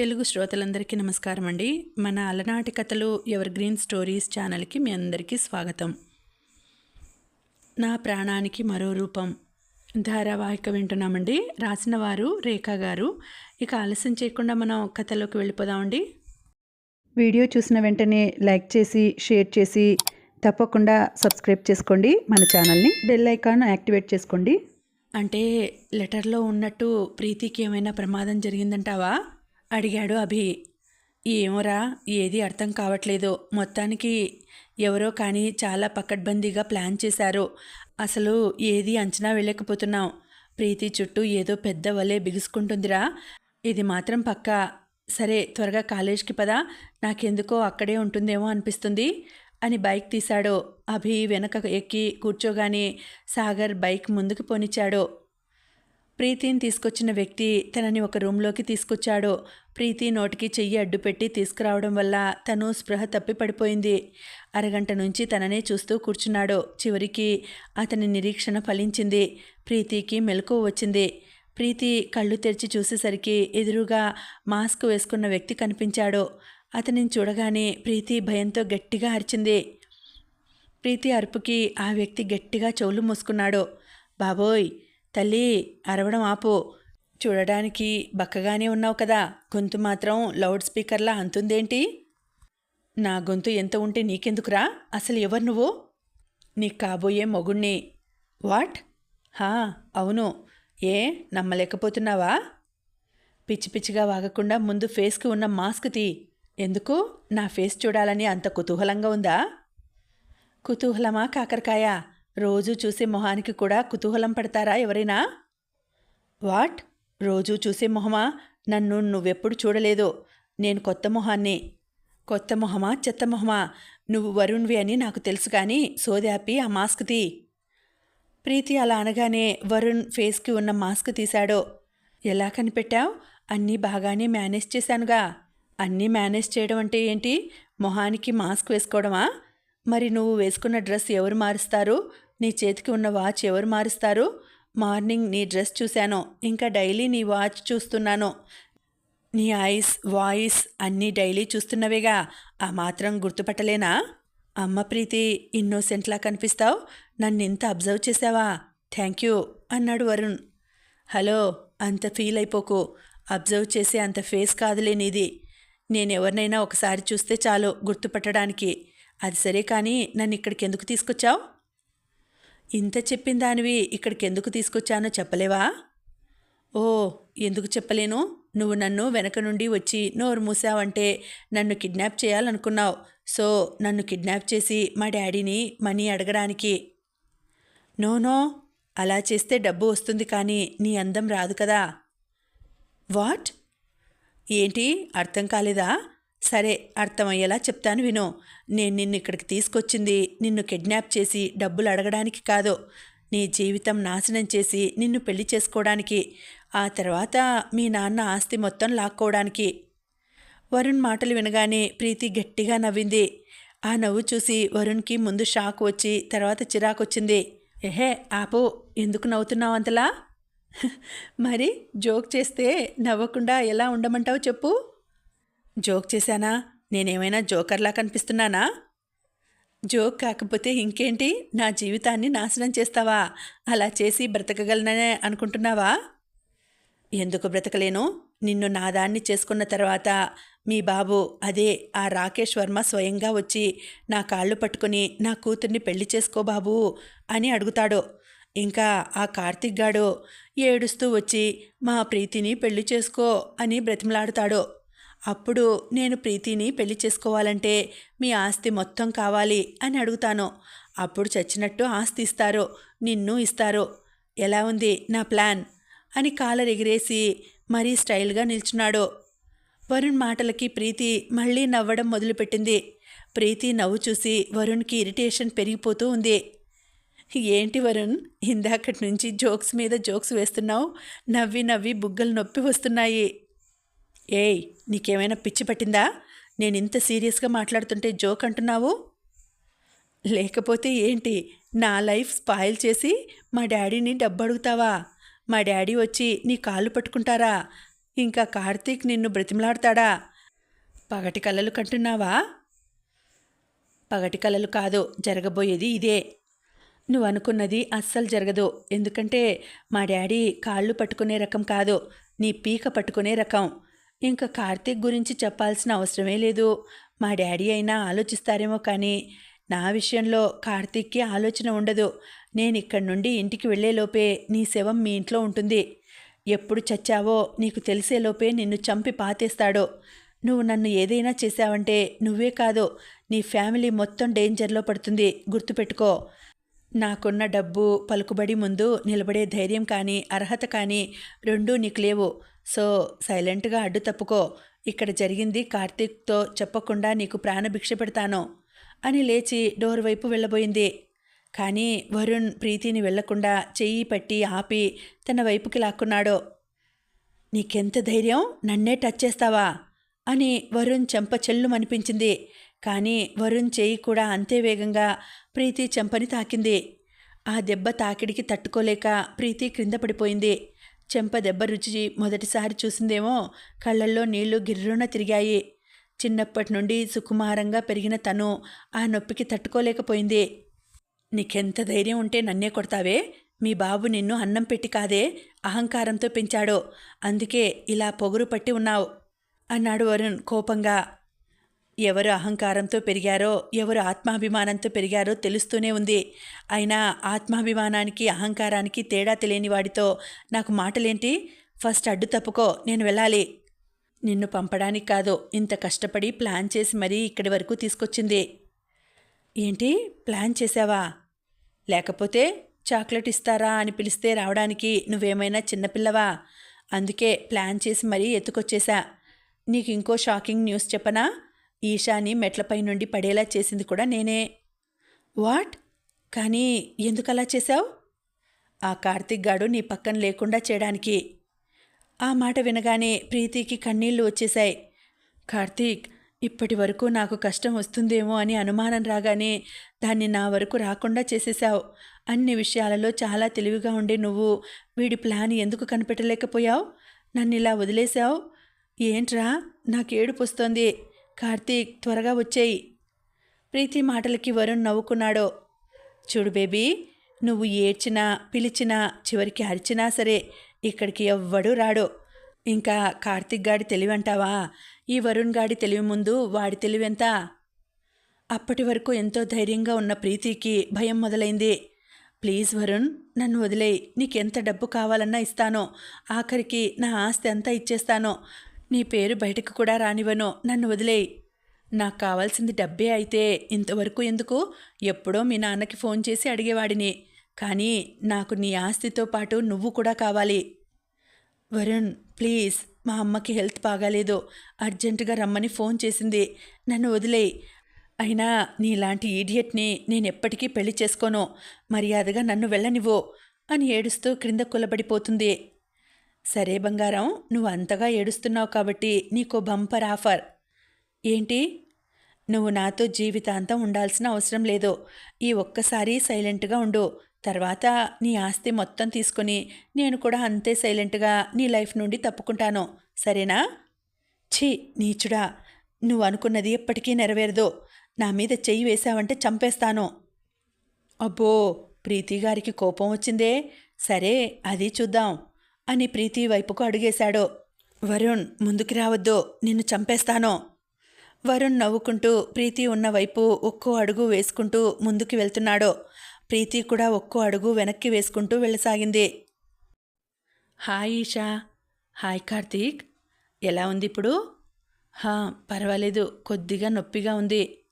తెలుగు శ్రోతలందరికీ నమస్కారం అండి మన అలనాటి కథలు ఎవర్ గ్రీన్ స్టోరీస్ ఛానల్కి మీ అందరికీ స్వాగతం. నా ప్రాణానికి మరో రూపం ధారావాహిక వింటున్నామండి. రాసిన వారు రేఖా గారు. ఇక ఆలస్యం చేయకుండా మనం కథలోకి వెళ్ళిపోదామండి. వీడియో చూసిన వెంటనే లైక్ చేసి షేర్ చేసి తప్పకుండా సబ్స్క్రైబ్ చేసుకోండి. మన ఛానల్ని బెల్ ఐకాన్ యాక్టివేట్ చేసుకోండి. అంటే లెటర్లో ఉన్నట్టు ప్రీతికి ఏమైనా ప్రమాదం జరిగిందంటావా? అడిగాడు అభి. ఏమోరా ఏది అర్థం కావట్లేదు. మొత్తానికి ఎవరో కానీ చాలా పకడ్బందీగా ప్లాన్ చేశారు. అసలు ఏది అంచనా వెళ్ళకపోతున్నాం ప్రీతి చుట్టూ ఏదో పెద్ద వలే బిగుసుకుంటుందిరా. ఇది మాత్రం పక్కా. సరే త్వరగా కాలేజ్కి పదా. నాకెందుకో అక్కడే ఉంటుందేమో అనిపిస్తుంది అని బైక్ తీశాడు. అభి వెనక ఎక్కి కూర్చోగానే సాగర్ బైక్ ముందుకు పోనిచ్చాడు. ప్రీతిని తీసుకొచ్చిన వ్యక్తి తనని ఒక రూమ్లోకి తీసుకొచ్చాడు. ప్రీతి నోటికి చెయ్యి అడ్డుపెట్టి తీసుకురావడం వల్ల తను స్పృహ తప్పి పడిపోయింది. అరగంట నుంచి తననే చూస్తూ కూర్చున్నాడు. చివరికి అతని నిరీక్షణ ఫలించింది. ప్రీతికి మెలకువ వచ్చింది. ప్రీతి కళ్ళు తెరిచి చూసేసరికి ఎదురుగా మాస్క్ వేసుకున్న వ్యక్తి కనిపించాడు. అతనిని చూడగానే ప్రీతి భయంతో గట్టిగా అరిచింది. ప్రీతి అరుపుకి ఆ వ్యక్తి గట్టిగా చెవులు మూసుకున్నాడు. బాబోయ్! తల్లి అరవడం ఆపు. చూడడానికి బక్కగానే ఉన్నావు కదా. గొంతు మాత్రం లౌడ్ స్పీకర్లా అంతుందేంటి? నా గొంతు ఎంత ఉంటే నీకెందుకురా? అసలు ఎవరు నువ్వు? నీకు కాబోయే మొగుణ్ణి. వాట్? హా అవును. ఏ నమ్మలేకపోతున్నావా? పిచ్చి పిచ్చిగా వాగకుండా ముందు ఫేస్కి ఉన్న మాస్క్ తీ. ఎందుకు? నా ఫేస్ చూడాలని అంత కుతూహలంగా ఉందా? కుతూహలమా కాకరకాయ? రోజు చూసే మొహానికి కూడా కుతూహలం పడతారా ఎవరైనా? వాట్? రోజు చూసే మొహమా? నన్ను నువ్వెప్పుడు చూడలేదు. నేను కొత్త మొహాన్ని. కొత్త మొహమా? చెత్త మొహమా? నువ్వు వరుణ్వి అని నాకు తెలుసు కానీ సోదాపి ఆ మాస్క్ తీ. ప్రీతి అలా అనగానే వరుణ్ ఫేస్కి ఉన్న మాస్క్ తీశాడు. ఎలా కనిపెట్టావు? అన్నీ బాగానే మేనేజ్ చేశానుగా. అన్నీ మేనేజ్ చేయడం అంటే ఏంటి? మొహానికి మాస్క్ వేసుకోవడమా? మరి నువ్వు వేసుకున్న డ్రెస్ ఎవరు మారుస్తారు? నీ చేతికి ఉన్న వాచ్ ఎవరు మారుస్తారు? మార్నింగ్ నీ డ్రెస్ చూశాను. ఇంకా డైలీ నీ వాచ్ చూస్తున్నాను. నీ ఐస్ వాయిస్ అన్నీ డైలీ చూస్తున్నవేగా. ఆ మాత్రం గుర్తుపట్టలేనా? అమ్మ ప్రీతి ఇన్నోసెంట్లా కనిపిస్తావు? నన్ను ఇంత అబ్జర్వ్ చేసావా థ్యాంక్ యూ అన్నాడు వరుణ్. హలో అంత ఫీల్ అయిపోకు. అబ్జర్వ్ చేసే అంత ఫేస్ కాదులే నీది. నేను ఎవరినైనా ఒకసారి చూస్తే చాలు గుర్తుపట్టడానికి. అది సరే కానీ నన్ను ఇక్కడికి ఎందుకు తీసుకొచ్చావు? ఇంత చెప్పిన దానివి ఇక్కడికి ఎందుకు తీసుకొచ్చానో చెప్పలేవా? ఓ ఎందుకు చెప్పలేను? నువ్వు నన్ను వెనక నుండి వచ్చి నోరు మూసావంటే నన్ను కిడ్నాప్ చేయాలనుకున్నావు. సో నన్ను కిడ్నాప్ చేసి మా డాడీని మనీ అడగడానికి. నో నో అలా చేస్తే డబ్బు వస్తుంది కానీ నీ అందం రాదు కదా. వాట్? ఏంటి? అర్థం కాలేదా? సరే అర్థమయ్యేలా చెప్తాను విను. నేను నిన్ను ఇక్కడికి తీసుకొచ్చింది నిన్ను కిడ్నాప్ చేసి డబ్బులు అడగడానికి కాదు. నీ జీవితం నాశనం చేసి నిన్ను పెళ్ళి చేసుకోవడానికి ఆ తర్వాత మీ నాన్న ఆస్తి మొత్తం లాక్కోవడానికి. వరుణ్ మాటలు వినగానే ప్రీతి గట్టిగా నవ్వింది. ఆ నవ్వు చూసి వరుణ్కి ముందు షాక్ వచ్చి తర్వాత చిరాకు వచ్చింది ఎహే ఆపు ఎందుకు నవ్వుతున్నావు అంతలా? మరి జోక్ చేస్తే నవ్వకుండా ఎలా ఉండమంటావు చెప్పు. జోక్ చేశానా? నేనేమైనా జోకర్లా కనిపిస్తున్నానా? జోక్ కాకపోతే ఇంకేంటి? నా జీవితాన్ని నాశనం చేస్తావా? అలా చేసి బ్రతకగలననే అనుకుంటున్నావా? ఎందుకు బ్రతకలేను? నిన్ను నాదాన్ని చేసుకున్న తర్వాత మీ బాబు అదే ఆ రాకేష్ వర్మ స్వయంగా వచ్చి నా కాళ్ళు పట్టుకుని నా కూతుర్ని పెళ్ళి చేసుకో బాబు అని అడుగుతాడు. ఇంకా ఆ కార్తిక్ గాడు ఏడుస్తూ వచ్చి మా ప్రీతిని పెళ్ళి చేసుకో అని బ్రతిమలాడుతాడు. అప్పుడు నేను ప్రీతిని పెళ్ళి చేసుకోవాలంటే మీ ఆస్తి మొత్తం కావాలి అని అడుగుతాను. అప్పుడు చచ్చినట్టు ఆస్తి ఇస్తారు నిన్ను ఇస్తారు ఎలా ఉంది నా ప్లాన్? అని కాలర్ ఎగిరేసి మరీ స్టైల్గా నిల్చున్నాడు. వరుణ్ మాటలకి ప్రీతి మళ్ళీ నవ్వడం మొదలుపెట్టింది. ప్రీతి నవ్వు చూసి వరుణ్కి ఇరిటేషన్ పెరిగిపోతూ ఉంది. ఏంటి వరుణ్ ఇందాకటి నుంచి జోక్స్ మీద జోక్స్ వేస్తున్నావు? నవ్వి నవ్వి బుగ్గలు నొప్పి వస్తున్నాయి. ఏయ్ నీకేమైనా పిచ్చి పట్టిందా? నేను ఇంత సీరియస్గా మాట్లాడుతుంటే జోక్ అంటున్నావు? లేకపోతే ఏంటి? నా లైఫ్ స్పాయిల్ చేసి మా డాడీని డబ్బు అడుగుతావా? మా డాడీ వచ్చి నీ కాళ్ళు పట్టుకుంటారా? ఇంకా కార్తీక్ నిన్ను బ్రతిమలాడతాడా? పగటి కలలు కంటున్నావా? పగటి కలలు కాదు జరగబోయేది ఇదే. నువ్వు అనుకున్నది అస్సలు జరగదు. ఎందుకంటే మా డాడీ కాళ్ళు పట్టుకునే రకం కాదు నీ పీక పట్టుకునే రకం. ఇంకా కార్తీక్ గురించి చెప్పాల్సిన అవసరమే లేదు. మా డాడీ అయినా ఆలోచిస్తారేమో కానీ నా విషయంలో కార్తీక్కి ఆలోచన ఉండదు. నేను ఇక్కడి నుండి ఇంటికి వెళ్ళేలోపే నీ శవం మీ ఇంట్లో ఉంటుంది. ఎప్పుడు చచ్చావో నీకు తెలిసేలోపే నిన్ను చంపి పాతేస్తాడో. నువ్వు నన్ను ఏదైనా చేశావంటే నువ్వే కాదు నీ ఫ్యామిలీ మొత్తం డేంజర్లో పడుతుంది. గుర్తుపెట్టుకో. నాకున్న డబ్బు పలుకుబడి ముందు నిలబడే ధైర్యం కానీ అర్హత కానీ రెండూ నీకు లేవు. సో సైలెంట్గా అడ్డు తప్పుకో. ఇక్కడ జరిగింది కార్తీక్తో చెప్పకుండా నీకు ప్రాణభిక్ష పెడతాను అని లేచి డోర్ వైపు వెళ్ళబోయింది. కానీ వరుణ్ ప్రీతిని వెళ్ళకుండా చెయ్యి పట్టి ఆపి తన వైపుకి లాక్కున్నాడు. నీకెంత ధైర్యం? నన్నే టచ్ చేస్తావా? అని వరుణ్ చెంప చెల్లుమనిపించింది. కానీ వరుణ్ చేయి కూడా అంతే వేగంగా ప్రీతి చెంపని తాకింది. ఆ దెబ్బ తాకిడికి తట్టుకోలేక ప్రీతి క్రింద పడిపోయింది. చెంప దెబ్బ రుచి మొదటిసారి చూసిందేమో. కళ్ళల్లో నీళ్ళు గిర్రున తిరిగాయి. చిన్నప్పటి నుండి సుకుమారంగా పెరిగిన తను ఆ నొప్పికి తట్టుకోలేకపోయింది. నీకెంత ధైర్యం ఉంటే నన్నే కొడతావే? మీ బాబు నిన్ను అన్నం పెట్టి కాదే? అహంకారంతో పెంచాడో. అందుకే ఇలా పొగురు పట్టి ఉన్నావు అన్నాడు వరుణ్ కోపంగా. ఎవరు అహంకారంతో పెరిగారో ఎవరు ఆత్మాభిమానంతో పెరిగారో తెలుస్తూనే ఉంది. అయినా ఆత్మాభిమానానికి అహంకారానికి తేడా తెలియని వాడితో నాకు మాటలేంటి? ఫస్ట్ అడ్డు తప్పుకో నేను వెళ్ళాలి. నిన్ను పంపడానికి కాదు ఇంత కష్టపడి ప్లాన్ చేసి మరీ ఇక్కడి వరకు తీసుకొచ్చింది. ఏంటి? ప్లాన్ చేసావా లేకపోతే చాక్లెట్ ఇస్తారా అని పిలిస్తే రావడానికి నువ్వేమైనా చిన్నపిల్లవా అందుకే ప్లాన్ చేసి మరీ ఎత్తుకొచ్చేశా. నీకు ఇంకో షాకింగ్ న్యూస్ చెప్పనా? ఈషాని మెట్లపై నుండి పడేలా చేసింది కూడా నేనే. వాట్? కానీ ఎందుకలా చేశావు? ఆ కార్తిక్ గాడు నీ పక్కన లేకుండా చేయడానికి. ఆ మాట వినగానే ప్రీతికి కన్నీళ్ళు వచ్చేశాయి. కార్తీక్ ఇప్పటి వరకు నాకు కష్టం వస్తుందేమో అని అనుమానం రాగానే దాన్ని నా వరకు రాకుండా చేసేశావు. అన్ని విషయాలలో చాలా తెలివిగా ఉండే నువ్వు వీడి ప్లాన్ ఎందుకు కనిపెట్టలేకపోయావు? నన్ను ఇలా వదిలేశావు? ఏంట్రా? నాకు ఏడుపు వస్తోంది. కార్తీక్ త్వరగా వచ్చేయి. ప్రీతి మాటలకి వరుణ్ నవ్వుకున్నాడో. చూడు బేబీ నువ్వు ఏడ్చినా పిలిచినా చివరికి అరిచినా సరే ఇక్కడికి ఎవ్వడూ రాడు. ఇంకా కార్తిక్ గాడి తెలివంటావా? ఈ వరుణ్ గాడి తెలివి ముందు వాడి తెలివెంత అప్పటి వరకు ఎంతో ధైర్యంగా ఉన్న ప్రీతికి భయం మొదలైంది. ప్లీజ్ వరుణ్ నన్ను వదిలేయి. నీకెంత డబ్బు కావాలన్నా ఇస్తానో. ఆఖరికి నా ఆస్తి అంతా ఇచ్చేస్తానో. నీ పేరు బయటకు కూడా రానివ్వను. నన్ను వదిలేయి. నాకు కావాల్సింది డబ్బే అయితే ఇంతవరకు ఎందుకు? ఎప్పుడో మీ నాన్నకి ఫోన్ చేసి అడిగేవాడిని. కానీ నాకు నీ ఆస్తితో పాటు నువ్వు కూడా కావాలి. వరుణ్ ప్లీజ్ మా అమ్మకి హెల్త్ బాగాలేదు. అర్జెంటుగా రమ్మని ఫోన్ చేసింది. నన్ను వదిలేయి. అయినా నీలాంటి ఈడియట్ని నేను ఎప్పటికీ పెళ్ళి చేసుకోను. మర్యాదగా నన్ను వెళ్ళనివ్వు అని ఏడుస్తూ క్రింద కులబడిపోతుంది. సరే బంగారం నువ్వు అంతగా ఏడుస్తున్నావు కాబట్టి నీకు బంపర్ ఆఫర్. ఏంటి? నువ్వు నాతో జీవితాంతం ఉండాల్సిన అవసరం లేదు. ఈ ఒక్కసారి సైలెంట్గా ఉండు. తర్వాత నీ ఆస్తి మొత్తం తీసుకొని నేను కూడా అంతే సైలెంట్గా నీ లైఫ్ నుండి తప్పుకుంటాను. సరేనా? ఛీ నీచుడా. నువ్వు అనుకున్నది ఎప్పటికీ నెరవేరదు. నా మీద చెయ్యి వేశావంటే చంపేస్తాను. అబ్బో ప్రీతి గారికి కోపం వచ్చిందే. సరే అది చూద్దాం. అని ప్రీతి వైపుకు అడుగేశాడు. వరుణ్ ముందుకు రావద్దు నిన్ను చంపేస్తాను. వరుణ్ నవ్వుకుంటూ ప్రీతి ఉన్న వైపు ఒక్కో అడుగు వేసుకుంటూ ముందుకు వెళ్తున్నాడు. ప్రీతి కూడా ఒక్కో అడుగు వెనక్కి వేసుకుంటూ వెళ్ళసాగింది. హాయ్ ఈషా. హాయ్ కార్తీక్. ఎలా ఉంది ఇప్పుడు? హా పర్వాలేదు కొద్దిగా నొప్పిగా ఉంది.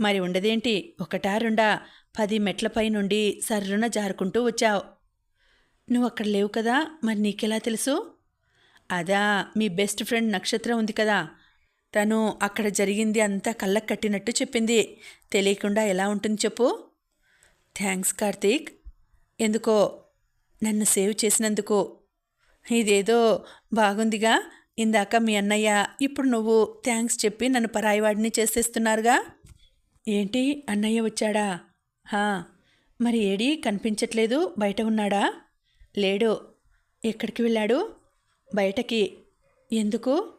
మరి ఉండదేంటి? ఒకటా రెండా? పది మెట్లపై నుండి సర్రున జారుకుంటూ వచ్చావు. నువ్వు అక్కడ లేవు కదా మరి నీకెలా తెలుసు? అదా మీ బెస్ట్ ఫ్రెండ్ నక్షత్రం ఉంది కదా. తను అక్కడ జరిగింది అంతా కళ్ళకు కట్టినట్టు చెప్పింది. తెలియకుండా ఎలా ఉంటుంది చెప్పు. థ్యాంక్స్ కార్తీక్. ఎందుకో? నన్ను సేవ్ చేసినందుకు. ఇదేదో బాగుందిగా. ఇందాక మీ అన్నయ్య ఇప్పుడు నువ్వు థ్యాంక్స్ చెప్పి నన్ను పరాయివాడిని చేసేస్తున్నారుగా. ఏంటి? అన్నయ్య వచ్చాడా? హా మరి ఏడి కనిపించట్లేదు? బయట ఉన్నాడా? లేడు. ఎక్కడికి వెళ్ళాడు? బయటకి. ఎందుకు?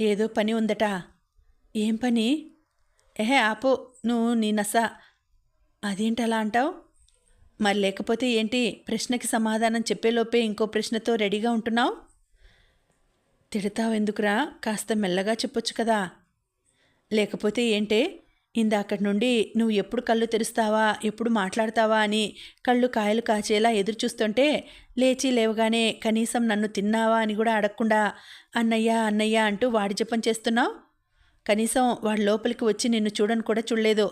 ఏదో పని ఉందట. ఏం పని? ఏహే ఆపు. నువ్వు నీ నస. అదేంటి అలా అంటావు? మరి లేకపోతే ఏంటి? ప్రశ్నకి సమాధానం చెప్పేలోపే ఇంకో ప్రశ్నతో రెడీగా ఉంటున్నావు? తిడతావు ఎందుకురా కాస్త మెల్లగా చెప్పొచ్చు కదా. లేకపోతే ఏంటే? ఇందాకటి నుండి నువ్వు ఎప్పుడు కళ్ళు తెరుస్తావా ఎప్పుడు మాట్లాడతావా అని కళ్ళు కాయలు కాచేలా ఎదురు చూస్తుంటే లేచి లేవగానే కనీసం నన్ను తిన్నావా అని కూడా అడగకుండా అన్నయ్య అన్నయ్య అంటూ వాడి జపం చేస్తున్నావు? కనీసం వాడి లోపలికి వచ్చి నిన్ను చూడని కూడా చూడలేదు.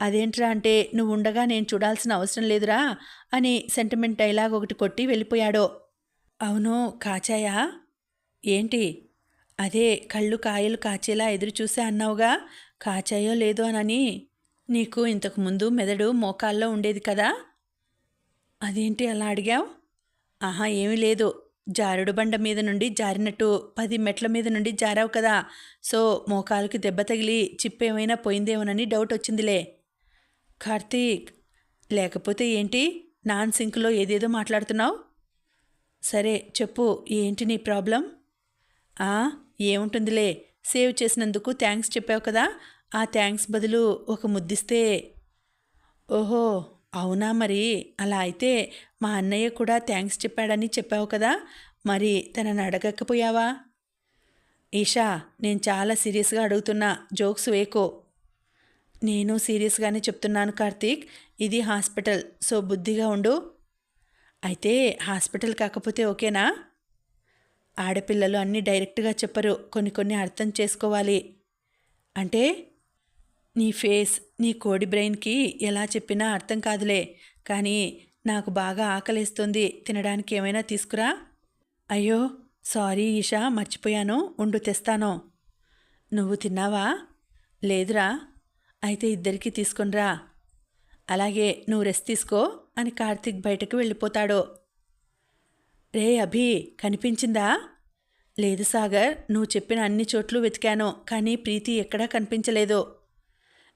అదేంట్రా అంటే నువ్వు ఉండగా నేను చూడాల్సిన అవసరం లేదురా అని సెంటిమెంట్ డైలాగ్ ఒకటి కొట్టి వెళ్ళిపోయాడు. అవును కాచాయా? ఏంటి? అదే కళ్ళు కాయలు కాచేలా ఎదురు చూసే అన్నావుగా? కాచాయో లేదో అనని నీకు ఇంతకు ముందు మెదడు మోకాల్లో ఉండేది కదా? అదేంటి అలా అడిగావు? ఆహా ఏమీ లేదు. జారుడు బండ మీద నుండి జారినట్టు పది మెట్ల మీద నుండి జారావు కదా. సో మోకాలుకి దెబ్బ తగిలి చిప్పేమైనా పోయిందేమోనని డౌట్ వచ్చిందిలే. కార్తీక్ లేకపోతే ఏంటి? నాన్ సింక్లో ఏదేదో మాట్లాడుతున్నావు? సరే చెప్పు. ఏంటి నీ ప్రాబ్లం? ఏముంటుందిలే. సేవ్ చేసినందుకు థ్యాంక్స్ చెప్పావు కదా. ఆ థ్యాంక్స్ బదులు ఒక ముద్దిస్తే. ఓహో అవునా మరి? అలా అయితే మా అన్నయ్య కూడా థ్యాంక్స్ చెప్పాడని చెప్పావు కదా. మరి తనని అడగకపోయావా? ఈషా నేను చాలా సీరియస్గా అడుగుతున్నా. జోక్స్ వేకో. నేను సీరియస్గానే చెప్తున్నాను కార్తీక్. ఇది హాస్పిటల్ సో బుద్ధిగా ఉండు. అయితే హాస్పిటల్ కాకపోతే ఓకేనా? ఆడపిల్లలు అన్నీ డైరెక్ట్గా చెప్పరు. కొన్ని కొన్ని అర్థం చేసుకోవాలి. అంటే నీ ఫేస్ నీ కోడి బ్రెయిన్కి ఎలా చెప్పినా అర్థం కాదులే. కానీ నాకు బాగా ఆకలిస్తుంది. తినడానికి ఏమైనా తీసుకురా. అయ్యో సారీ ఈషా మర్చిపోయాను. ఉండు తెస్తాను. నువ్వు తిన్నావా? లేదురా. అయితే ఇద్దరికి తీసుకునిరా. అలాగే నువ్వు రెస్ట్ తీసుకో అని కార్తీక్ బయటకు వెళ్ళిపోతాడు. రే అభి కనిపించిందా? లేదు సాగర్ నువ్వు చెప్పిన అన్ని చోట్లు వెతికాను కానీ ప్రీతి ఎక్కడా కనిపించలేదు.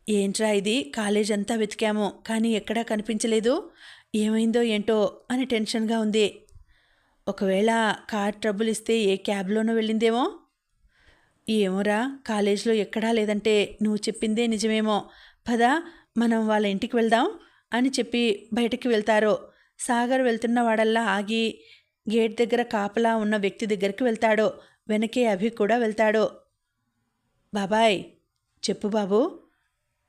ఏంట్రా ఇది? కాలేజ్ అంతా వెతికాము కానీ ఎక్కడా కనిపించలేదు? ఏమైందో ఏంటో అని టెన్షన్గా ఉంది. ఒకవేళ కార్ ట్రబుల్ ఇస్తే ఏ క్యాబ్లోనో వెళ్ళిందేమో? ఏమోరా కాలేజ్లో ఎక్కడా లేదంటే నువ్వు చెప్పిందే నిజమేమో. పద మనం వాళ్ళ ఇంటికి వెళ్దాం అని చెప్పి బయటికి వెళ్తారు. సాగర్ వెళ్తున్న వాడల్లా ఆగి గేట్ దగ్గర కాపలా ఉన్న వ్యక్తి దగ్గరికి వెళ్తాడు వెనకే అభి కూడా వెళ్తాడు. బాబాయ్ చెప్పు బాబు.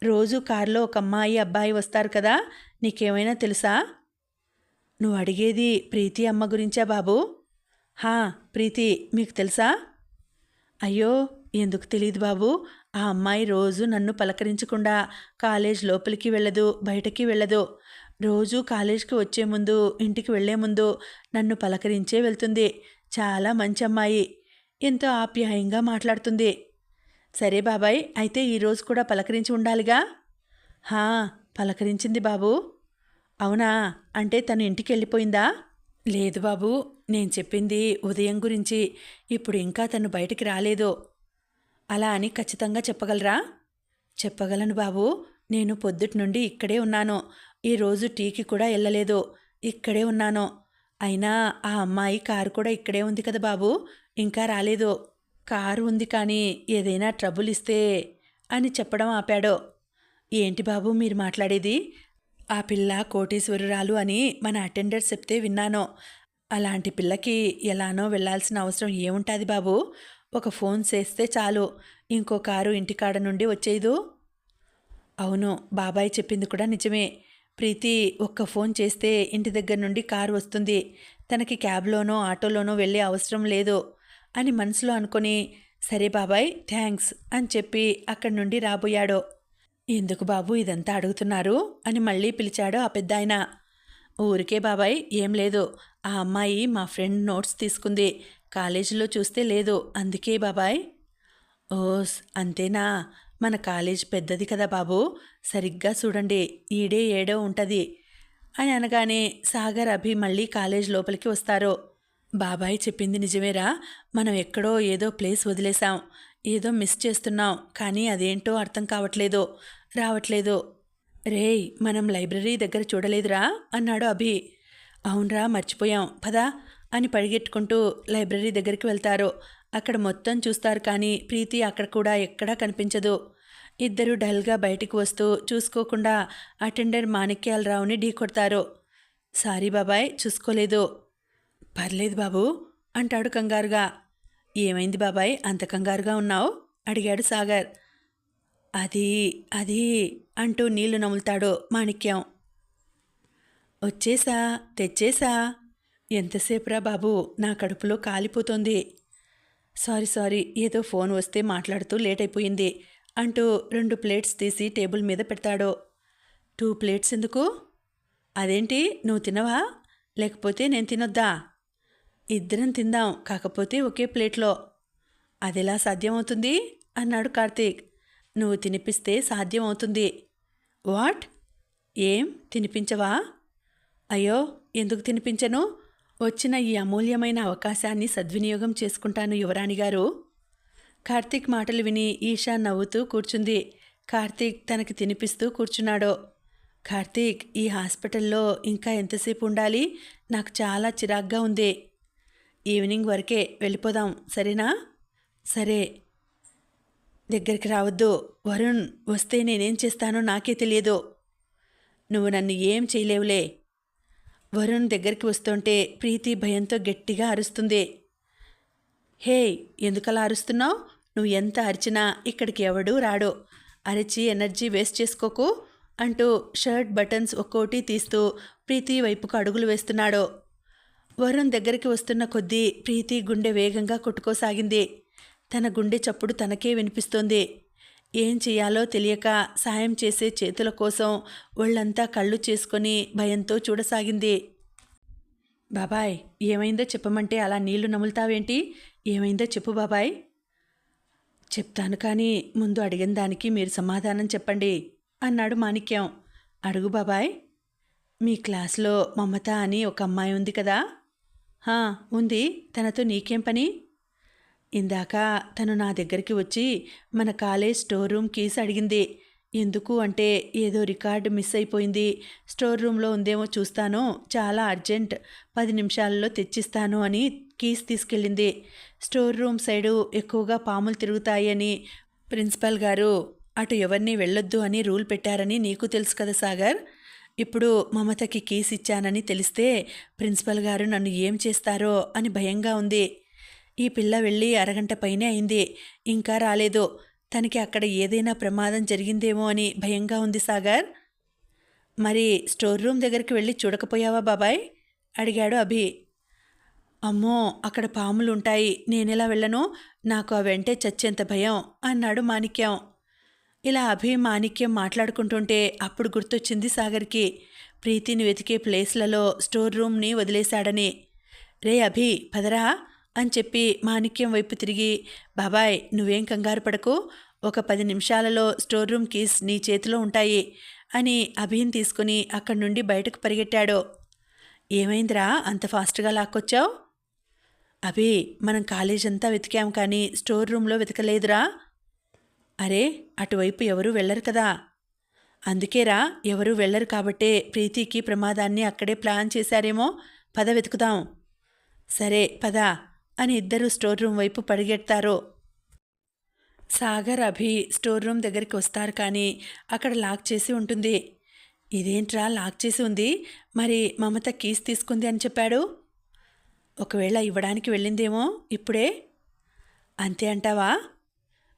రోజు కారులో ఒక అమ్మాయి అబ్బాయి వస్తారు కదా నీకేమైనా తెలుసా? నువ్వు అడిగేది ప్రీతి అమ్మ గురించా బాబు? హా ప్రీతి మీకు తెలుసా? అయ్యో ఎందుకు తెలియదు బాబు. ఆ అమ్మాయి రోజు నన్ను పలకరించకుండా కాలేజ్ లోపలికి వెళ్ళదు బయటకి వెళ్ళదు. రోజు కాలేజ్కి వచ్చే ముందు ఇంటికి వెళ్ళే ముందు నన్ను పలకరించే వెళ్తుంది. చాలా మంచి అమ్మాయి. ఎంతో ఆప్యాయంగా మాట్లాడుతుంది. సరే బాబాయ్ అయితే ఈరోజు కూడా పలకరించి ఉండాలిగా? హా పలకరించింది బాబు. అవునా? అంటే తను ఇంటికి వెళ్ళిపోయిందా? లేదు బాబు నేను చెప్పింది ఉదయం గురించి. ఇప్పుడు ఇంకా తను బయటికి రాలేదు. అలా అని ఖచ్చితంగా చెప్పగలరా? చెప్పగలను బాబు. నేను పొద్దుటి నుండి ఇక్కడే ఉన్నాను. ఈరోజు టీకి కూడా వెళ్ళలేదు. ఇక్కడే ఉన్నాను. అయినా ఆ అమ్మాయి కారు కూడా ఇక్కడే ఉంది కదా బాబు. ఇంకా రాలేదు. కారు ఉంది కానీ ఏదైనా ట్రబుల్ ఇస్తే అని చెప్పడం ఆపాడు. ఏంటి బాబు మీరు మాట్లాడేది? ఆ పిల్ల కోటేశ్వరురాలు అని మన అటెండర్ చెప్తే విన్నాను. అలాంటి పిల్లకి ఎలానో వెళ్ళాల్సిన అవసరం ఏముంటుంది బాబు? ఒక ఫోన్ చేస్తే చాలు. ఇంకో కారు ఇంటికాడ నుండి వచ్చేదు. అవును బాబాయ్ చెప్పింది కూడా నిజమే. ప్రీతి ఒక్క ఫోన్ చేస్తే ఇంటి దగ్గర నుండి కారు వస్తుంది. తనకి క్యాబ్లోనో ఆటోలోనో వెళ్ళే అవసరం లేదు అని మనసులో అనుకొని సరే బాబాయ్ థ్యాంక్స్ అని చెప్పి అక్కడి నుండి రాబోయాడు. ఎందుకు బాబు ఇదంతా అడుగుతున్నారు? అని మళ్ళీ పిలిచాడు ఆ పెద్దాయన. ఊరికే బాబాయ్ ఏం లేదు. ఆ అమ్మాయి మా ఫ్రెండ్ నోట్స్ తీసుకుంది. కాలేజీలో చూస్తే లేదు. అందుకే బాబాయ్. ఓస్ అంతేనా? మన కాలేజ్ పెద్దది కదా బాబు. సరిగ్గా చూడండి ఈడే ఏడో ఉంటుంది. అని అనగానే సాగర్ అభి మళ్ళీ కాలేజ్ లోపలికి వస్తారు. బాబాయ్ చెప్పింది నిజమేరా మనం ఎక్కడో ఏదో ప్లేస్ వదిలేసాం ఏదో మిస్ చేస్తున్నాం కానీ అదేంటో అర్థం కావట్లేదు రావట్లేదు. రేయ్ మనం లైబ్రరీ దగ్గర చూడలేదురా అన్నాడు అభి. అవునరా మర్చిపోయాం పదా అని పరిగెట్టుకుంటూ లైబ్రరీ దగ్గరికి వెళ్తారు. అక్కడ మొత్తం చూస్తారు కానీ ప్రీతి అక్కడ కూడా ఎక్కడా కనిపించదు. ఇద్దరు డల్గా బయటికి వస్తూ చూసుకోకుండా అటెండర్ మాణిక్యాలరావుని ఢీకొడతారు సారీ బాబాయ్ చూసుకోలేదు. పర్లేదు బాబు అంటాడు కంగారుగా. ఏమైంది బాబాయ్ అంత కంగారుగా ఉన్నావు? అడిగాడు సాగర్. అది అది అంటూ నీళ్ళు నములుతాడు మాణిక్యం. వచ్చేసా తెచ్చేసా? ఎంతసేపురా బాబు నా కడుపులో కాలిపోతుంది. సారీ సారీ ఏదో ఫోన్ వస్తే మాట్లాడుతూ లేట్ అయిపోయింది అంటూ రెండు ప్లేట్స్ తీసి టేబుల్ మీద పెడతాడు. టూ ప్లేట్స్ ఎందుకు? అదేంటి నువ్వు తినవా? లేకపోతే నేను తినొద్దా? ఇద్దరం తిందాం కాకపోతే ఒకే ప్లేట్లో. అదెలా సాధ్యమవుతుంది? అన్నాడు కార్తీక్. నువ్వు తినిపిస్తే సాధ్యమవుతుంది. వాట్? ఏం? తినిపించవా? అయ్యో ఎందుకు తినిపించను? వచ్చిన ఈ అమూల్యమైన అవకాశాన్ని సద్వినియోగం చేసుకుంటాను యువరాణి గారు. కార్తీక్ మాటలు విని ఈషా నవ్వుతూ కూర్చుంది. కార్తీక్ తనకి తినిపిస్తూ కూర్చున్నాడు. కార్తీక్ ఈ హాస్పిటల్లో ఇంకా ఎంతసేపు ఉండాలి? నాకు చాలా చిరాగ్గా ఉంది. ఈవినింగ్ వరకే వెళ్ళిపోదాం సరేనా? సరే. దగ్గరికి రావద్దు. వరుణ్ వస్తే నేనేం చేస్తానో నాకే తెలియదు. నువ్వు నన్ను ఏం చేయలేవులే. వరుణ్ దగ్గరికి వస్తుంటే ప్రీతి భయంతో గట్టిగా అరుస్తుంది. హే ఎందుకలా అరుస్తున్నావు? నువ్వు ఎంత అరిచినా ఇక్కడికి ఎవడూ రాడు. అరిచి ఎనర్జీ వేస్ట్ చేసుకోకు అంటూ షర్ట్ బటన్స్ ఒక్కోటి తీస్తూ ప్రీతి వైపుకు అడుగులు వేస్తున్నాడు. వరుణ్ దగ్గరికి వస్తున్న కొద్దీ ప్రీతి గుండె వేగంగా కొట్టుకోసాగింది. తన గుండె చప్పుడు తనకే వినిపిస్తోంది. ఏం చేయాలో తెలియక సాయం చేసే చేతుల కోసం ఒళ్ళంతా కళ్ళు చేసుకొని భయంతో చూడసాగింది. బాబాయ్ ఏమైందో చెప్పమంటే అలా నీళ్ళు నములుతావేంటి? ఏమైందో చెప్పు బాబాయ్. చెప్తాను కానీ ముందు అడిగిన దానికి మీరు సమాధానం చెప్పండి అన్నాడు మాణిక్యం. అడుగు బాబాయ్ మీ క్లాస్లో మమత అని ఒక అమ్మాయి ఉంది కదా? ఉంది. తనతో నీకేం పని? ఇందాక తను నా దగ్గరికి వచ్చి మన కాలేజ్ స్టోర్ రూమ్ కీస్ అడిగింది. ఎందుకు అంటే ఏదో రికార్డు మిస్ అయిపోయింది. స్టోర్ రూమ్లో ఉందేమో చూస్తాను. చాలా అర్జెంట్. పది నిమిషాలలో తెచ్చిస్తాను అని కీస్ తీసుకెళ్ళింది. స్టోర్ రూమ్ సైడు ఎక్కువగా పాములు తిరుగుతాయని ప్రిన్సిపల్ గారు అటు ఎవరిని వెళ్ళొద్దు అని రూల్ పెట్టారని నీకు తెలుసు కదా సాగర్. ఇప్పుడు మమతకి కీస్ ఇచ్చానని తెలిస్తే ప్రిన్సిపల్ గారు నన్ను ఏం చేస్తారో అని భయంగా ఉంది. ఈ పిల్ల వెళ్ళి అరగంట పైనే అయింది. ఇంకా రాలేదు. తనకి అక్కడ ఏదైనా ప్రమాదం జరిగిందేమో అని భయంగా ఉంది సాగర్. మరి స్టోర్ రూమ్ దగ్గరికి వెళ్ళి చూడకపోయావా బాబాయ్? అడిగాడు అభి. అమ్మో అక్కడ పాములు ఉంటాయి నేనెలా వెళ్ళను? నాకు ఆ వెంటే చచ్చేంత భయం అన్నాడు మాణిక్యం. ఇలా అభి మాణిక్యం మాట్లాడుకుంటుంటే అప్పుడు గుర్తొచ్చింది సాగర్కి. ప్రీతిని వెతికే ప్లేస్లలో స్టోర్ రూమ్ని వదిలేశాడని. రే అభి పదరా? అని చెప్పి మాణిక్యం వైపు తిరిగి బాబాయ్ నువ్వేం కంగారు పడకు. ఒక పది నిమిషాలలో స్టోర్ రూమ్ కీస్ నీ చేతిలో ఉంటాయి అని అభిని తీసుకుని అక్కడి నుండి బయటకు పరిగెట్టాడు. ఏమైందిరా? అంత ఫాస్ట్గా లాక్కొచ్చావు? అభి మనం కాలేజ్ అంతా వెతికాం కానీ స్టోర్ రూమ్లో వెతకలేదురా. అరే అటువైపు ఎవరూ వెళ్ళరు కదా. అందుకేరా ఎవరూ వెళ్ళరు కాబట్టే ప్రీతికి ప్రమాదాన్ని అక్కడే ప్లాన్ చేశారేమో. పద వెతుకుదాం. సరే పద. అని ఇద్దరు స్టోర్ రూమ్ వైపు పరిగెడతారు సాగర్ అభి స్టోర్ రూమ్ దగ్గరికి వస్తారు కానీ అక్కడ లాక్ చేసి ఉంటుంది. ఇదేంట్రా లాక్ చేసి ఉంది? మరి మమత కీస్ తీసుకుంది అని చెప్పాడు. ఒకవేళ ఇవ్వడానికి వెళ్ళిందేమో ఇప్పుడే. అంతే అంటావా?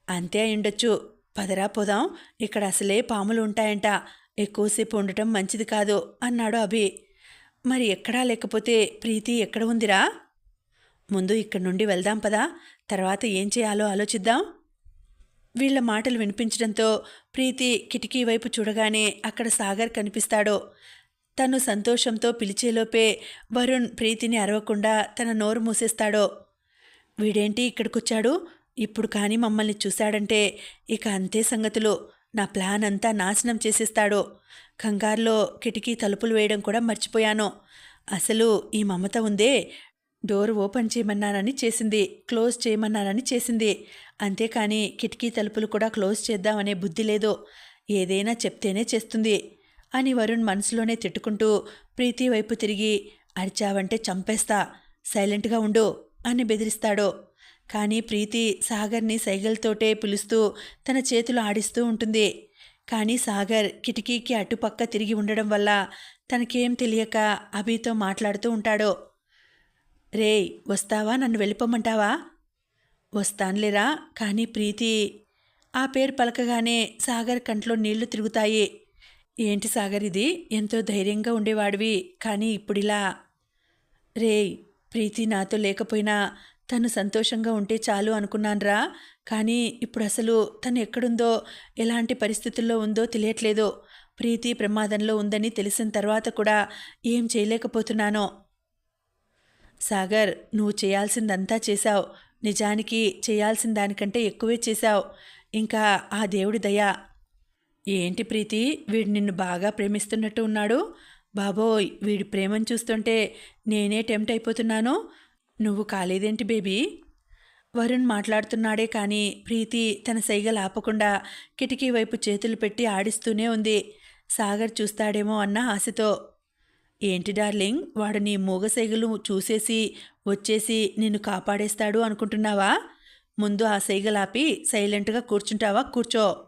అంతే అయ్యుండొచ్చు. పదరా పోదాం. ఇక్కడ అసలే పాములు ఉంటాయంట. ఎక్కువసేపు ఉండటం మంచిది కాదు అన్నాడు అభి. మరి ఎక్కడా లేకపోతే ప్రీతి ఎక్కడ ఉందిరా? ముందు ఇక్కడి నుండి వెళ్దాం పదా? తర్వాత ఏం చేయాలో ఆలోచిద్దాం? వీళ్ళ మాటలు వినిపించడంతో ప్రీతి కిటికీ వైపు చూడగానే అక్కడ సాగర్ కనిపిస్తాడో. తను సంతోషంతో పిలిచేలోపే వరుణ్ ప్రీతిని అరవకుండా తన నోరు మూసేస్తాడో. వీడేంటి ఇక్కడికొచ్చాడు? ఇప్పుడు కానీ మమ్మల్ని చూశాడంటే ఇక అంతే సంగతులు. నా ప్లాన్ అంతా నాశనం చేసేస్తాడో. కంగారులో కిటికీ తలుపులు వేయడం కూడా మర్చిపోయాను. అసలు ఈ మమత ఉందే? డోర్ ఓపెన్ చేయమన్నానని చేసింది క్లోజ్ చేయమన్నానని చేసింది. అంతేకాని కిటికీ తలుపులు కూడా క్లోజ్ చేద్దామనే బుద్ధి లేదు. ఏదైనా చెప్తేనే చేస్తుంది అని వరుణ్ మనసులోనే తిట్టుకుంటూ ప్రీతి వైపు తిరిగి అరిచావంటే చంపేస్తా సైలెంట్గా ఉండు అని బెదిరిస్తాడు. కానీ ప్రీతి సాగర్ని సైగలతోటే పిలుస్తూ తన చేతులు ఆడిస్తూ ఉంటుంది. కానీ సాగర్ కిటికీకి అటుపక్క తిరిగి ఉండడం వల్ల తనకేం తెలియక అభితో మాట్లాడుతూ ఉంటాడు. రేయ్ వస్తావా? నన్ను వెళ్ళిపోమంటావా? వస్తానులేరా కానీ ప్రీతి ఆ పేరు పలకగానే సాగర్ కంట్లో నీళ్ళు తిరుగుతాయి. ఏంటి సాగర్ ఇది? ఎంతో ధైర్యంగా ఉండేవాడివి కానీ ఇప్పుడిలా. రేయ్ ప్రీతి నాతో లేకపోయినా తను సంతోషంగా ఉంటే చాలు అనుకున్నాన్రా కానీ ఇప్పుడు అసలు తను ఎక్కడుందో ఎలాంటి పరిస్థితుల్లో ఉందో తెలియట్లేదు. ప్రీతి ప్రమాదంలో ఉందని తెలిసిన తర్వాత కూడా ఏం చేయలేకపోతున్నానో. సాగర్ నువ్వు చేయాల్సిందంతా చేశావు. నిజానికి చేయాల్సిన దానికంటే ఎక్కువే చేశావు. ఇంకా ఆ దేవుడి దయ. ఏంటి ప్రీతి? వీడు నిన్ను బాగా ప్రేమిస్తున్నట్టు ఉన్నాడు? బాబోయ్ వీడి ప్రేమను చూస్తుంటే నేనే టెంప్ట్ అయిపోతున్నాను. నువ్వు కాలేదేంటి బేబీ? వరుణ్ మాట్లాడుతున్నాడే కానీ ప్రీతి తన సైగలు ఆపకుండా కిటికీ వైపు చేతులు పెట్టి ఆడిస్తూనే ఉంది. సాగర్ చూస్తాడేమో అన్న ఆశతో ఏంటి డార్లింగ్? వాడు నీ మూగ సైగలు చూసేసి వచ్చేసి నిన్ను కాపాడేస్తాడు అనుకుంటున్నావా? ముందు ఆ సైగలాపి సైలెంట్గా కూర్చుంటావా? కూర్చో.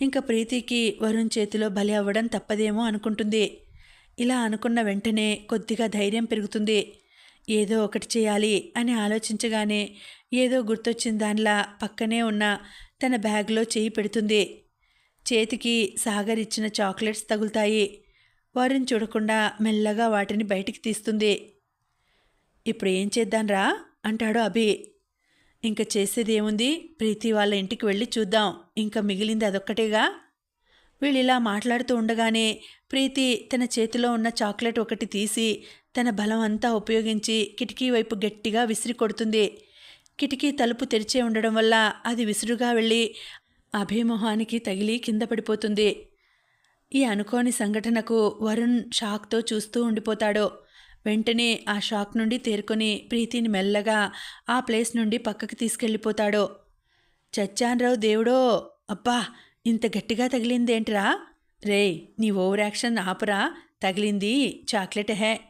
ఇంకా ప్రీతికి వరుణ్ చేతిలో బలి అవ్వడం తప్పదేమో అనుకుంటుంది. ఇలా అనుకున్న వెంటనే కొద్దిగా ధైర్యం పెరుగుతుంది. ఏదో ఒకటి చేయాలి అని ఆలోచించగానే ఏదో గుర్తొచ్చిన దానిలా పక్కనే ఉన్న తన బ్యాగ్లో చేయి పెడుతుంది. చేతికి సాగర్ ఇచ్చిన చాక్లెట్స్ తగులుతాయి. వారిని చూడకుండా మెల్లగా వాటిని బయటికి తీస్తుంది. ఇప్పుడు ఏం చేద్దాంరా అంటాడు అభి. ఇంకా చేసేది ఏముంది ప్రీతి వాళ్ళ ఇంటికి వెళ్ళి చూద్దాం. ఇంకా మిగిలింది అదొక్కటేగా? వీళ్ళు ఇలా మాట్లాడుతూ ఉండగానే ప్రీతి తన చేతిలో ఉన్న చాక్లెట్ ఒకటి తీసి తన బలం అంతా ఉపయోగించి కిటికీ వైపు గట్టిగా విసిరి కొడుతుంది. కిటికీ తలుపు తెరిచే ఉండడం వల్ల అది విసురుగా వెళ్ళి అభిమోహానికి తగిలి కింద పడిపోతుంది. ఈ అనుకోని సంఘటనకు వరుణ్ షాక్తో చూస్తూ ఉండిపోతాడు. వెంటనే ఆ షాక్ నుండి తేరుకొని ప్రీతిని మెల్లగా ఆ ప్లేస్ నుండి పక్కకి తీసుకెళ్ళిపోతాడు. చచ్చాన్రావు దేవుడో! అబ్బా! ఇంత గట్టిగా తగిలిందేంట్రా? రేయ్ నీ ఓవర్ యాక్షన్ ఆపురా. తగిలింది చాక్లెట్ హే.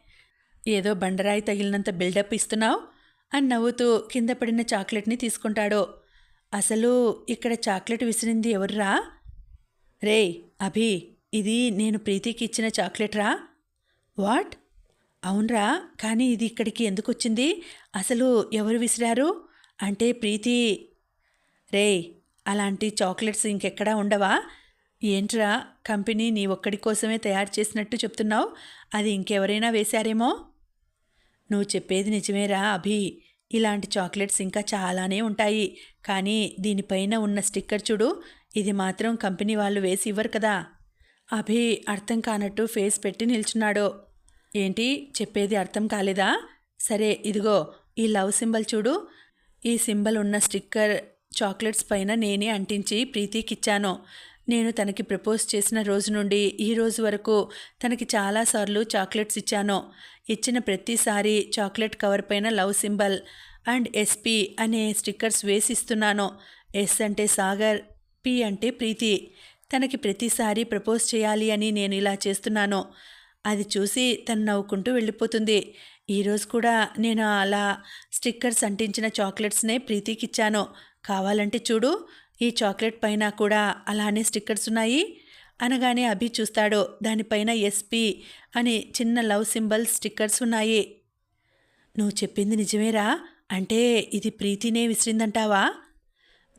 ఏదో బండరాయి తగిలినంత బిల్డప్ ఇస్తున్నావు? అని నవ్వుతూ కింద పడిన చాక్లెట్ని తీసుకుంటాడు. అసలు ఇక్కడ చాక్లెట్ విసిరింది ఎవర్రా? రేయ్ అభి! ఇది నేను ప్రీతికి ఇచ్చిన చాక్లెట్రా వాట్? అవునరా కానీ ఇది ఇక్కడికి ఎందుకు వచ్చింది? అసలు ఎవరు విసిరారు? అంటే ప్రీతి రేయ్ అలాంటి చాక్లెట్స్ ఇంకెక్కడా ఉండవా? ఏంట్రా కంపెనీ నీ ఒక్కడి కోసమే తయారు చేసినట్టు చెప్తున్నావు? అది ఇంకెవరైనా వేశారేమో? నువ్వు చెప్పేది నిజమేరా అభి. ఇలాంటి చాక్లెట్స్ ఇంకా చాలానే ఉంటాయి. కానీ దీనిపైన ఉన్న స్టిక్కర్ చూడు. ఇది మాత్రం కంపెనీ వాళ్ళు వేసి ఇవ్వరు కదా. అభి అర్థం కానట్టు ఫేస్ పెట్టి నిల్చున్నాడు. ఏంటి? చెప్పేది అర్థం కాలేదా? సరే ఇదిగో ఈ లవ్ సింబల్ చూడు. ఈ సింబల్ ఉన్న స్టిక్కర్ చాక్లెట్స్ పైన నేనే అంటించి ప్రీతికి ఇచ్చాను నేను తనకి ప్రపోజ్ చేసిన రోజు నుండి ఈ రోజు వరకు తనకి చాలాసార్లు చాక్లెట్స్ ఇచ్చాను. ఇచ్చిన ప్రతిసారి చాక్లెట్ కవర్ పైన లవ్ సింబల్ అండ్ ఎస్పి అనే స్టిక్కర్స్ వేసి ఇస్తున్నాను ఎస్ అంటే సాగర్ పి అంటే ప్రీతి. తనకి ప్రతిసారి ప్రపోజ్ చేయాలి అని నేను ఇలా చేస్తున్నాను అది చూసి తను నవ్వుకుంటూ వెళ్ళిపోతుంది. ఈరోజు కూడా నేను అలా స్టిక్కర్స్ అంటించిన చాక్లెట్స్నే ప్రీతికి ఇచ్చాను కావాలంటే చూడు ఈ చాక్లెట్ పైన కూడా అలానే స్టిక్కర్స్ ఉన్నాయి. అనగానే అభి చూస్తాడు దానిపైన ఎస్పి అని చిన్న లవ్ సింబల్ స్టిక్కర్స్ ఉన్నాయి. నువ్వు చెప్పింది నిజమేరా? అంటే ఇది ప్రీతినే విసిరిందంటావా?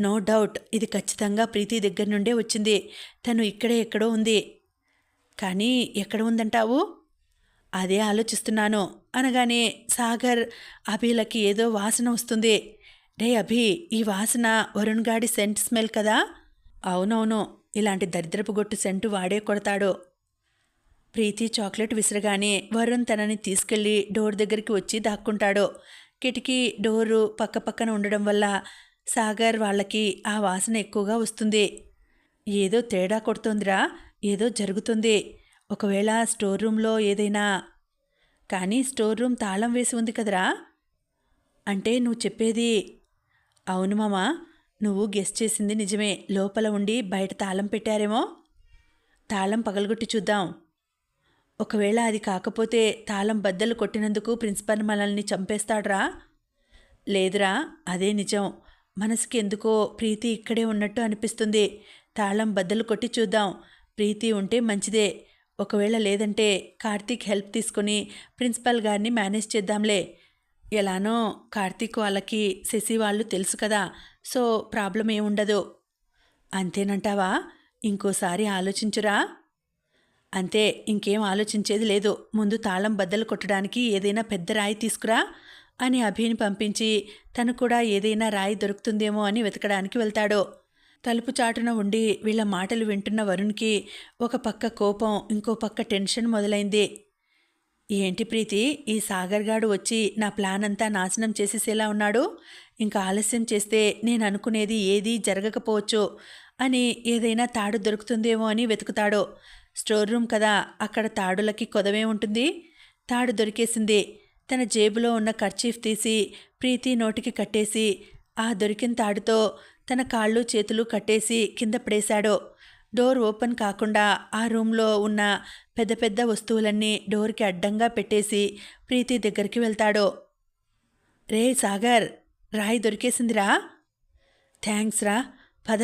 నో డౌట్ ఇది ఖచ్చితంగా ప్రీతి దగ్గర నుండే వచ్చింది. తను ఇక్కడే ఎక్కడో ఉంది. కానీ ఎక్కడ ఉందంటావు? అదే ఆలోచిస్తున్నాను అనగానే సాగర్ అభిలకి ఏదో వాసన వస్తుంది. రే అభి ఈ వాసన వరుణ్ గాడి సెంట్ స్మెల్ కదా? అవునవును ఇలాంటి దరిద్రపు గొట్టు సెంటు వాడే కొడతాడు. ప్రీతి చాక్లెట్ విసరగానే వరుణ్ తనని తీసుకెళ్ళి డోర్ దగ్గరికి వచ్చి దాక్కుంటాడు. కిటికీ డోరు పక్క పక్కన ఉండడం వల్ల సాగర్ వాళ్ళకి ఆ వాసన ఎక్కువగా వస్తుంది. ఏదో తేడా కొడుతోందిరా ఏదో జరుగుతుంది. ఒకవేళ స్టోర్ రూమ్లో ఏదైనా కానీ స్టోర్ రూమ్ తాళం వేసి ఉంది కదరా? అంటే నువ్వు చెప్పేది అవును మామా నువ్వు గెస్ చేసింది నిజమే లోపల ఉండి బయట తాళం పెట్టారేమో? తాళం పగలగొట్టి చూద్దాం. ఒకవేళ అది కాకపోతే తాళం బద్దలు కొట్టినందుకు ప్రిన్సిపల్ మనల్ని చంపేస్తాడ్రా? లేదురా అదే నిజం. మనసుకి ఎందుకో ప్రీతి ఇక్కడే ఉన్నట్టు అనిపిస్తుంది. తాళం బద్దలు కొట్టి చూద్దాం. ప్రీతి ఉంటే మంచిదే. ఒకవేళ లేదంటే కార్తీక్ హెల్ప్ తీసుకొని ప్రిన్సిపల్ గారిని మేనేజ్ చేద్దాంలే. ఎలానో కార్తీక్ వాళ్ళకి శశి వాళ్ళు తెలుసు కదా సో ప్రాబ్లం ఏముండదు. అంతేనంటావా? ఇంకోసారి ఆలోచించురా. అంతే ఇంకేం ఆలోచించేది లేదు. ముందు తాళం బద్దలు కొట్టడానికి ఏదైనా పెద్ద రాయి తీసుకురా. అని అభిని పంపించి తను కూడా ఏదైనా రాయి దొరుకుతుందేమో అని వెతకడానికి వెళ్తాడు. తలుపు చాటున ఉండి వీళ్ళ మాటలు వింటున్న వరుణ్కి ఒక పక్క కోపం ఇంకో పక్క టెన్షన్ మొదలైంది. ఏంటి ప్రీతి ఈ సాగర్ గాడు వచ్చి నా ప్లాన్ అంతా నాశనం చేసేసేలా ఉన్నాడు? ఇంకా ఆలస్యం చేస్తే నేను అనుకునేది ఏదీ జరగకపోవచ్చు. అని ఏదైనా తాడు దొరుకుతుందేమో అని వెతుకుతాడు. స్టోర్ రూమ్ కదా అక్కడ తాడులకి కొదవే ఉంటుంది. తాడు దొరికేసింది. తన జేబులో ఉన్న కర్చీఫ్ తీసి ప్రీతి నోటికి కట్టేసి ఆ దొరికిన తాడుతో తన కాళ్ళు చేతులు కట్టేసి కింద పడేశాడు. డోర్ ఓపెన్ కాకుండా ఆ రూమ్లో ఉన్న పెద్ద పెద్ద వస్తువులన్నీ డోర్కి అడ్డంగా పెట్టేసి ప్రీతి దగ్గరికి వెళ్తాడు. రే సాగర్ రాయి దొరికేసిందిరా. థ్యాంక్స్ రా పద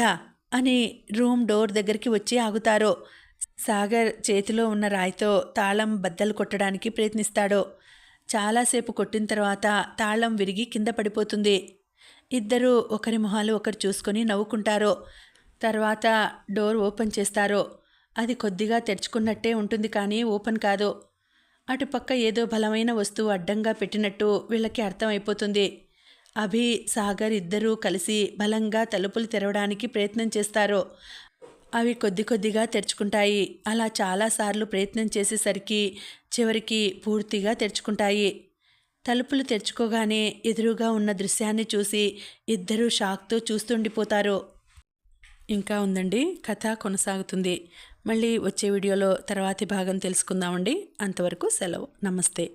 అని రూమ్ డోర్ దగ్గరికి వచ్చి ఆగుతారు. సాగర్ చేతిలో ఉన్న రాయితో తాళం బద్దలు కొట్టడానికి ప్రయత్నిస్తాడు. చాలాసేపు కొట్టిన తర్వాత తాళం విరిగి కింద పడిపోతుంది. ఇద్దరూ ఒకరి మొహాలు ఒకరు చూసుకొని నవ్వుకుంటారు. తర్వాత డోర్ ఓపెన్ చేస్తారు. అది కొద్దిగా తెరుచుకున్నట్టే ఉంటుంది కానీ ఓపెన్ కాదు. అటుపక్క ఏదో బలమైన వస్తువు అడ్డంగా పెట్టినట్టు వీళ్ళకి అర్థమైపోతుంది. అభి సాగర్ ఇద్దరూ కలిసి బలంగా తలుపులు తెరవడానికి ప్రయత్నం చేస్తారు. అవి కొద్ది కొద్దిగా తెరుచుకుంటాయి. అలా చాలాసార్లు ప్రయత్నం చేసేసరికి చివరికి పూర్తిగా తెరుచుకుంటాయి. తలుపులు తెరుచుకోగానే ఎదురుగా ఉన్న దృశ్యాన్ని చూసి ఇద్దరూ షాక్తో చూస్తుండిపోతారు. ఇంకా ఉందండి కథ కొనసాగుతుంది. మళ్ళీ వచ్చే వీడియోలో తర్వాతి భాగం తెలుసుకుందామండి. అంతవరకు సెలవు. నమస్తే.